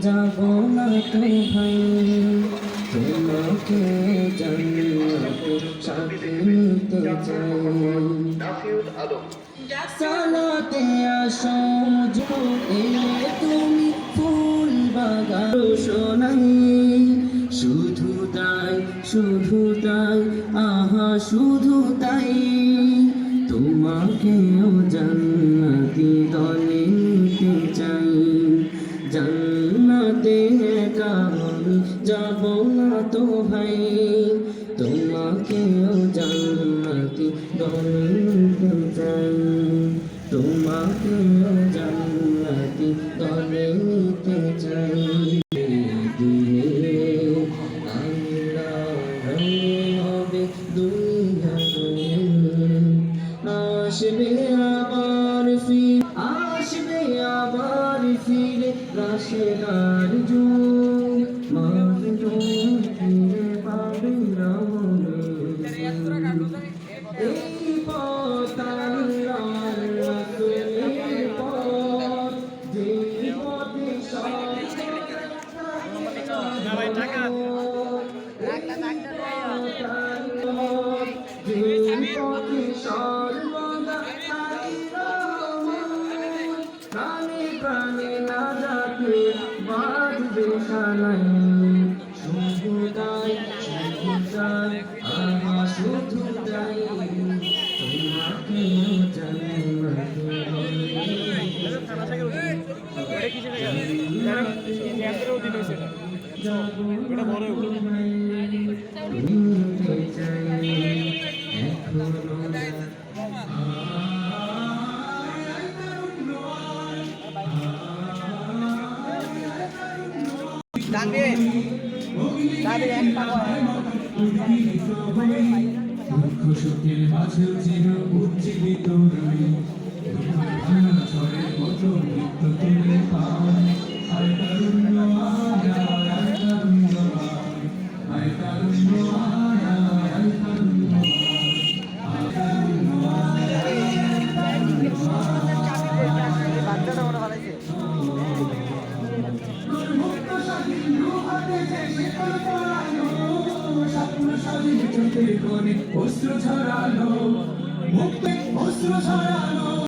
যাব না তো ভাই। তোমাকে জান্নাতে সাথে চাই। তুমি ফুল বাগান। শোনাই শুধু তাই শুধু তাই, আহা, শুধু তাই। তোমাকেও জান্নাতি দলে জান্নাতে কারণ যাব না তো ভাই। তোমাকেও জান্নাতি দলে চাই। তোমাকেও জান্নাতি দলে নিতে চাই। আসবে আবার আসবে রাশেদার যুগ মাহজুম ফিরে পাবে এই প্রাণে প্রাণে না যাকে বাঁধবে সালাই শুধু তাই। শুধু তাই আমার শুধু তাই তোমাকে সুখের মাঝেও চির উজ্জীবিত রই অস্ত্র ছড়ানো মুক্তি অস্ত্র ছড়ানো।